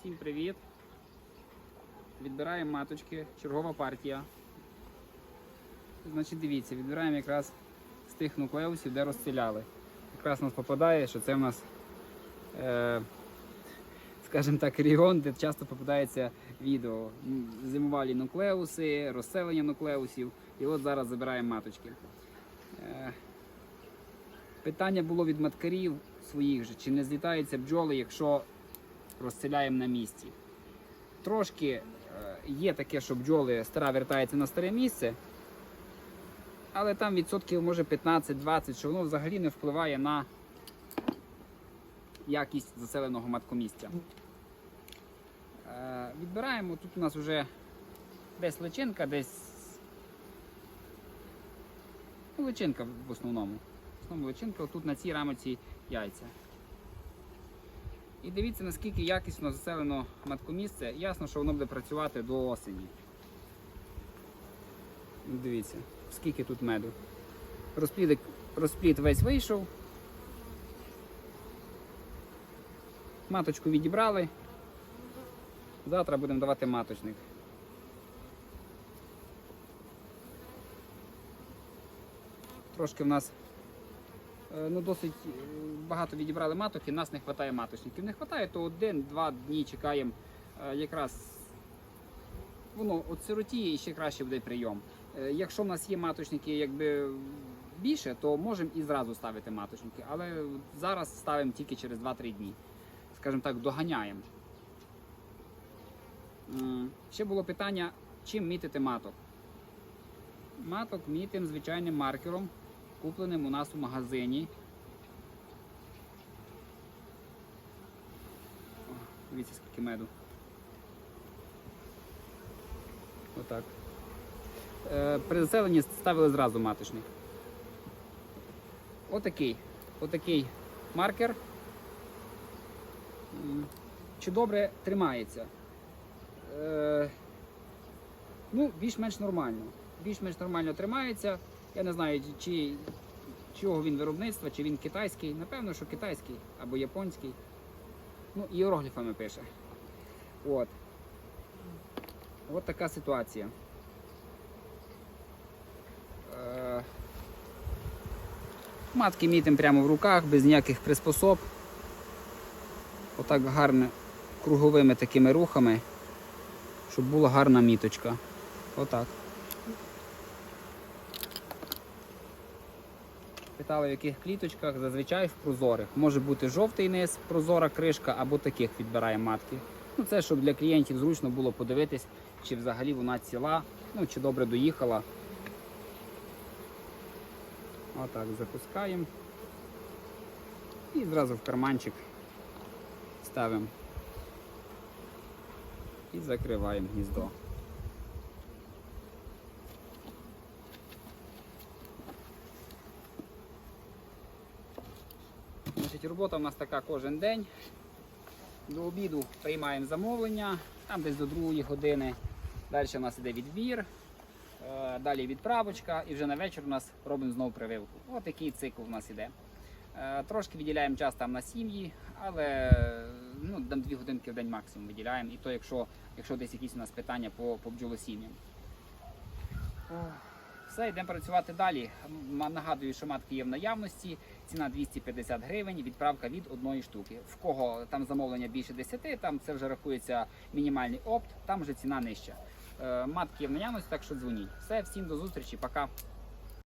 Всім привіт! Відбираємо маточки, чергова партія. Значить, дивіться, відбираємо якраз з тих нуклеусів, де розціляли. Якраз нас попадає, що це в нас, е, скажімо так, регіон, де часто попадається відео. Зимувалі нуклеуси, розселення нуклеусів. І от зараз забираємо маточки. Е, питання було від маткарів своїх же, чи не злітаються бджоли, якщо розселяємо на місці. Трошки е, є таке, що бджоли стара вертається на старе місце, але там відсотків може 15-20, що воно взагалі не впливає на якість заселеного маткомістя. Е, Відбираємо, тут у нас вже десь личинка, десь ну, личинка в основному. В основному личинка, тут на цій рамоці яйця. І дивіться, наскільки якісно заселено маткомісце. Ясно, що воно буде працювати до осені. Ну, Дивіться, скільки тут меду. Розплід, розплід весь вийшов. Маточку відібрали. Завтра будемо давати маточник. Трошки в нас ну, досить е, багато відібрали маток і нас не вистачає маточників. Не вистачає, то один-два дні чекаємо е, якраз воно от сиротіє і ще краще буде прийом. Е, Якщо в нас є маточники якби більше, то можемо і зразу ставити маточники. Але зараз ставимо тільки через 2-3 дні. Скажімо так, доганяємо. Ще було питання, чим мітити маток. Маток мітимо звичайним маркером купленим у нас у магазині. Дивіться, скільки меду. Отак. Е, при заселенні ставили зразу маточник. Отакий. Отакий маркер. Чи добре тримається? Е, ну, більш-менш нормально. Більш-менш нормально тримається. Я не знаю, чи чого він виробництва, чи він китайський. Напевно, що китайський або японський. Ну, іерогліфами пише. От. От така ситуація. Е, Матки мітимо прямо в руках, без ніяких приспособ. Отак гарно круговими такими рухами, щоб була гарна міточка. Отак. Питали, в яких кліточках, зазвичай в прозорих. Може бути жовтий низ, прозора кришка, або таких відбирає матки. Ну, Це щоб для клієнтів зручно було подивитись, чи взагалі вона ціла, ну чи добре доїхала. Отак запускаємо. І зразу в карманчик ставимо і закриваємо гніздо. Значить, робота в нас така кожен день. До обіду приймаємо замовлення, там десь до 2 години. Далі у нас іде відбір, е, далі відправочка і вже на вечір у нас робимо знову прививку. Ось такий цикл у нас іде. Е, Трошки виділяємо час там на сім'ї, але ну, там 2 годинки в день максимум виділяємо. І то, якщо, якщо десь якісь у нас питання по, по бджолосім'ям. Все, йдемо працювати далі. Нагадую, що матки є в наявності. Ціна 250 гривень, відправка від одної штуки. В кого там замовлення більше 10, там це вже рахується мінімальний опт, там вже ціна нижча. Е, Матки є в наявності, так що дзвоніть. Все, всім до зустрічі, пока.